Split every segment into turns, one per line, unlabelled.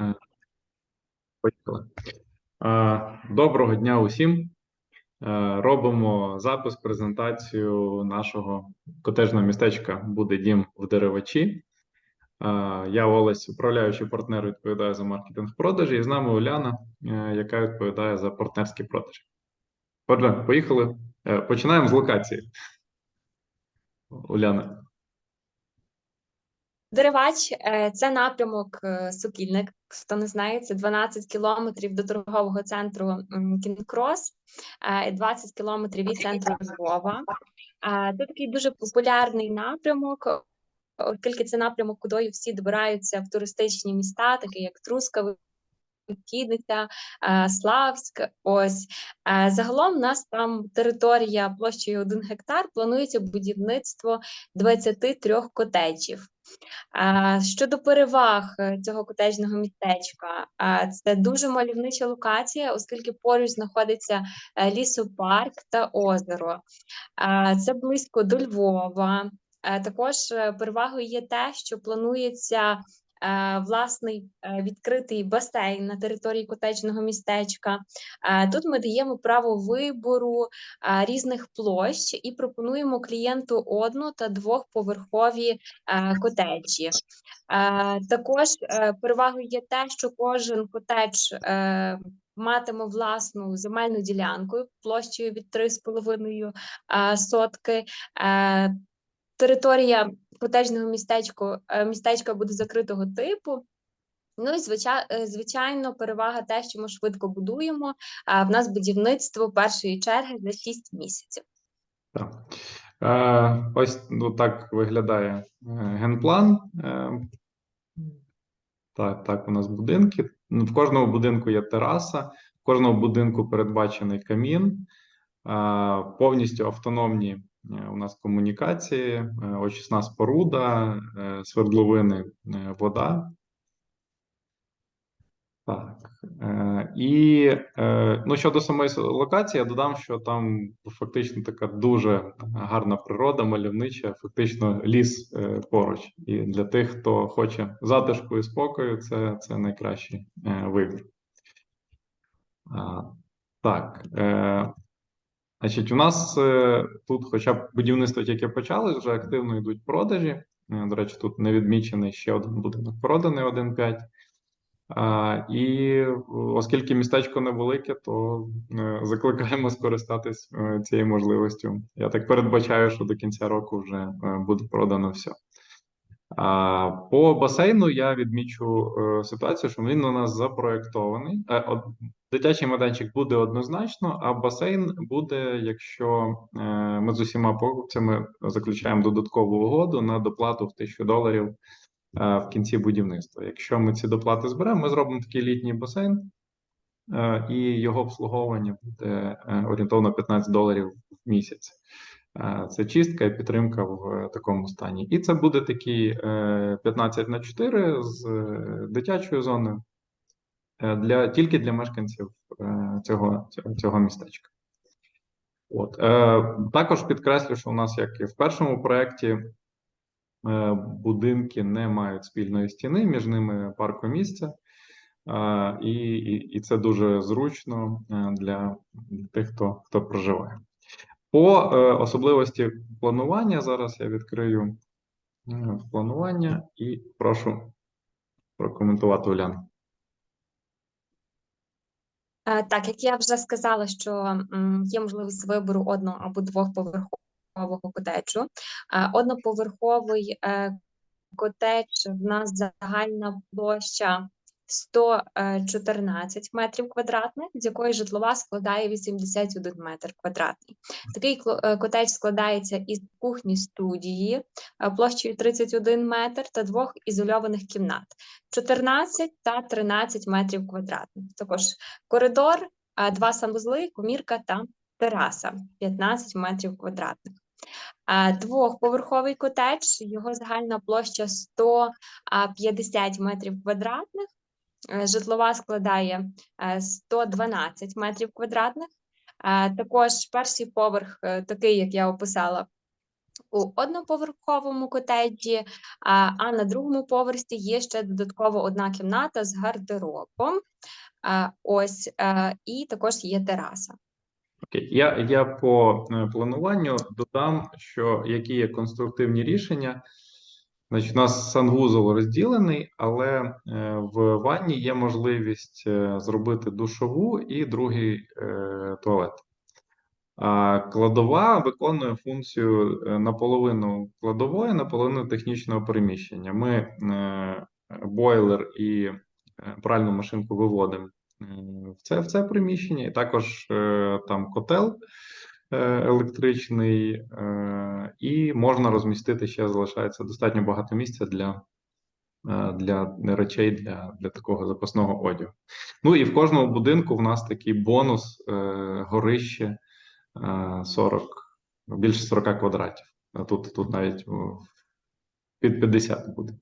Е, Поїхали. Е, Доброго дня усім. Е, Робимо запис, презентацію нашого котежного містечка Буде дім в деревачі. Я Олесь, управляючий партнер, відповідаю за маркетинг продажі, і з нами Уляна, яка відповідає за партнерські продажі. Отже, поїхали. Починаємо з локації. Уляна.
Деревач це напрямок Сокільник. Хто не знає, це 12 кілометрів до торгового центру Кінкрос, е, і 20 кілометрів від центру Львова. Е, Це такий дуже популярний напрямок, оскільки це напрямок, кудою всі добираються в туристичні міста, такі як Трускавець, Кідниця, е, Славськ. Ось Е, загалом у нас там територія площею 1 гектар. Планується будівництво 23 котеджів. Щодо переваг е, цього котеджного містечка, це дуже мальовнича локація, оскільки поруч знаходиться е, лісопарк та озеро. Це близько до Львова. Е, Також перевагою є те, що планується власний е, відкритий басейн на території котеджного містечка. Е, Тут ми даємо право вибору е, різних площ і пропонуємо клієнту одну та двохповерхові е, котеджі. Е, Також е, перевагою є те, що кожен котедж е, матиме власну земельну ділянку площею від 3,5 е, сотки. Е, Територія котеджного містечка, містечка буде закритого типу. Ну і е, звичайно, перевага те, що ми швидко будуємо. А в нас будівництво першої черги за 6 місяців.
Так. Е, ось ну, так виглядає е, генплан. Е, так, так, у нас будинки. Ну, В кожному будинку є тераса, в кожному будинку передбачений камін, е, повністю автономні е, у нас комунікації, е, очисна споруда, е, свердловини, е, вода. Так. Е, і е, ну, щодо самої локації, я додам, що там фактично така дуже гарна природа, мальовнича, фактично ліс е, поруч. І для тих, хто хоче затишку і спокою, це, це найкращий е, вибір. Так. Значить, у нас е, тут, хоча б будівництво тільки почалось, вже активно йдуть продажі. Е, До речі, тут не відмічений ще один будинок проданий 1,5. І оскільки містечко невелике, то е, закликаємо скористатись цією можливістю. Я так передбачаю, що до кінця року вже буде продано все. А, по басейну я відмічу е, ситуацію, що він у нас запроєктований. Е, дитячий майданчик буде однозначно, а басейн буде, якщо е, ми з усіма покупцями заключаємо додаткову угоду на доплату в 1000 доларів в кінці будівництва. Якщо ми ці доплати зберемо, ми зробимо такий літній басейн, і його обслуговування буде орієнтовно 15 доларів в місяць. Е, Це чистка і підтримка в е, такому стані. І це буде такий е, 15 на 4 з е, дитячою зоною е, для тільки для мешканців е, цього, цього, містечка. От. Е, Також підкреслю, що у нас, як і в першому проєкті, е, будинки не мають спільної стіни, між ними паркомісця, е, і, і, і це дуже зручно е, для тих, хто, хто проживає. По е, особливості планування зараз я відкрию е, планування і прошу прокоментувати Уляну.
Е, Так, як я вже сказала, що є можливість вибору одного або двохповерхового котеджу. Одноповерховий котедж в нас загальна площа 114 метрів квадратних, з якої житлова складає 81 метр квадратний. Такий е, котедж складається із кухні студії е, площею 31 метр та двох ізольованих кімнат 14 та 13 метрів квадратних. Також коридор, два санвузли, комірка та тераса 15 метрів квадратних. Двохповерховий котедж, його загальна площа 150 метрів квадратних, е, житлова складає е, 112 метрів квадратних. Також перший поверх, е, такий, як я описала, у одноповерховому котеджі, а, на другому поверсі є ще додатково одна кімната з гардеробом. Ось е, і також є тераса.
Я, я по е, плануванню додам, що які є конструктивні рішення. Значить, у нас санвузол розділений, але е, в ванні є можливість е, зробити душову і другий е, туалет. А кладова виконує функцію наполовину кладової, наполовину технічного переміщення. Ми бойлер і пральну машинку виводимо в це, в це приміщення, і також там котел електричний, е, і можна розмістити ще залишається достатньо багато місця для. е, Для речей для, для такого запасного одягу. Ну і в кожному будинку в нас такий бонус е, горище е, 40, більше 40 квадратів. Тут, тут навіть під 50 буде.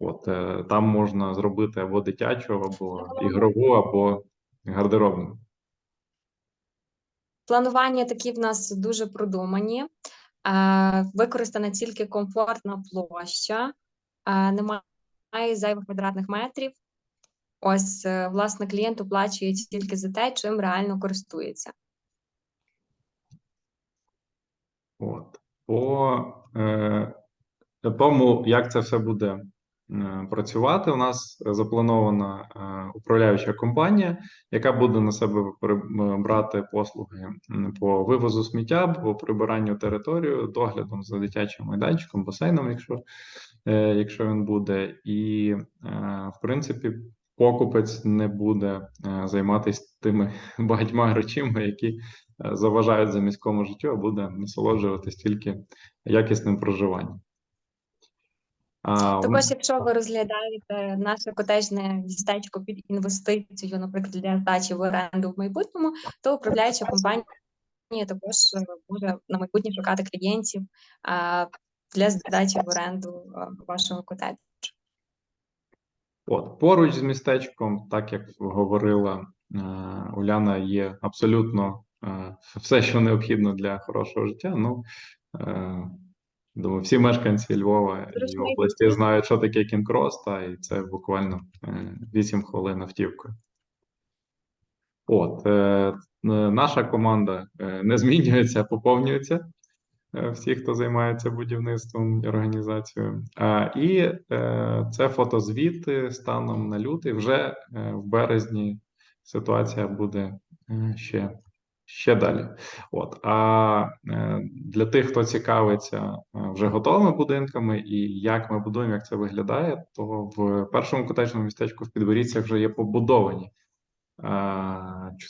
От, е, там можна зробити або дитячу, або ігрову, або гардеробну.
Планування такі в нас дуже продумані. Е, Використана тільки комфортна площа, е, немає зайвих квадратних метрів. Ось, е, власне, клієнт оплачує тільки за те, чим реально користується.
От. По е, тому, як це все буде працювати, у нас запланована е, управляюча компанія, яка буде на себе при- брати послуги по вивозу сміття, по прибиранню територію, доглядом за дитячим майданчиком, басейном, якщо, е, якщо він буде, і е, в принципі. Покупець не буде е, займатися тими багатьма речами, які е, заважають за міському життю, а буде насолоджуватись тільки якісним проживанням.
Також, якщо ви розглядаєте наше котежне містечко під інвестицію, наприклад, для здачі в оренду в майбутньому, то управляюча компанія також е, може на майбутнє шукати клієнтів для здачі в оренду е, вашого котеджу.
От поруч з містечком, так як говорила е, Уляна, є абсолютно все, що необхідно для хорошого життя. Ну думаю, всі мешканці Львова і області знають, що таке кінкрос, та і це буквально е, 8 хвилин автівкою. От е, е, наша команда е, не змінюється, поповнюється. е, Всі, хто займається будівництвом і організацією. А, і е, це фотозвіти станом на лютий. Вже е, в березні ситуація буде е, ще, ще далі. От. А е, для тих, хто цікавиться е, вже готовими будинками і як ми будуємо, як це виглядає, то в першому котеджному містечку в Підборіцях вже є побудовані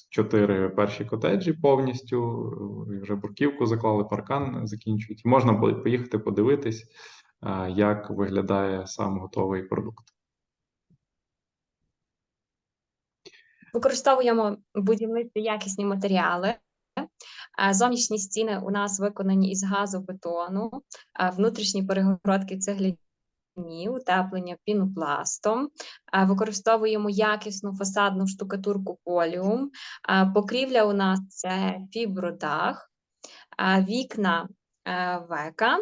чотири перші котеджі повністю, е, вже бурківку заклали, паркан закінчують. Можна поїхати подивитись, як виглядає сам готовий продукт.
Використовуємо будівництві якісні матеріали. Зовнішні стіни у нас виконані із газобетону, е, внутрішні перегородки цегляні, утеплення пінопластом. Використовуємо якісну фасадну штукатурку поліум. Покрівля у нас це фібродах, вікна е, века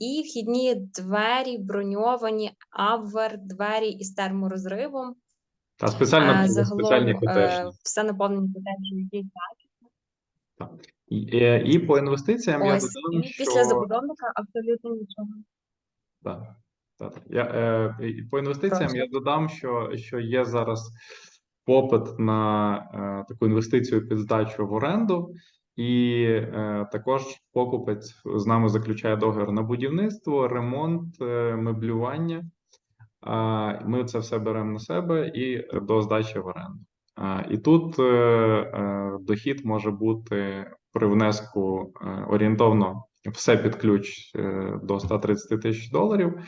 і вхідні двері броньовані авер двері із терморозривом.
Та спеціально
А,
під спеціальні
Загалом
котеджі.
е, все наповнення котеджів є
І, е, і по інвестиціям я додам,
І
що
після забудовника абсолютно нічого.
Так, так. так. Я, е, і по інвестиціям
Прошу.
я додам, що, що є зараз попит на е, таку інвестицію під здачу в оренду, і е, також покупець з нами заключає договір на будівництво, ремонт, е, меблювання. Ми це все беремо на себе і до здачі в оренду. І тут е, е, дохід може бути при внеску е, орієнтовно все під ключ до 130 тисяч доларів,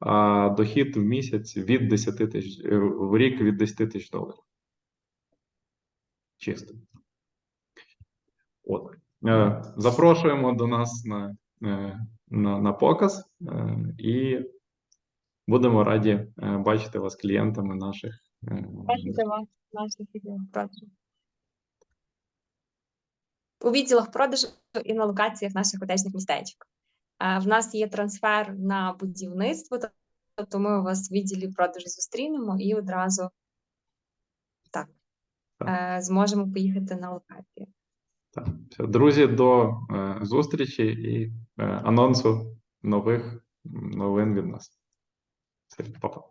а дохід в місяць від 10 тисяч в рік від 10 тисяч доларів. Чисто. От. Запрошуємо до нас на, на, на показ і будемо раді е, бачити вас клієнтами наших. е,
Бачите вас наших продажу. У відділах продажу і на локаціях наших котежних містечок. Е, В нас є трансфер на будівництво, тобто ми у вас в відділі продажу зустрінемо і одразу так
Так.
зможемо поїхати на локацію.
Так. Все, Друзі, до зустрічі і анонсу нових новин від нас. Все, па-па.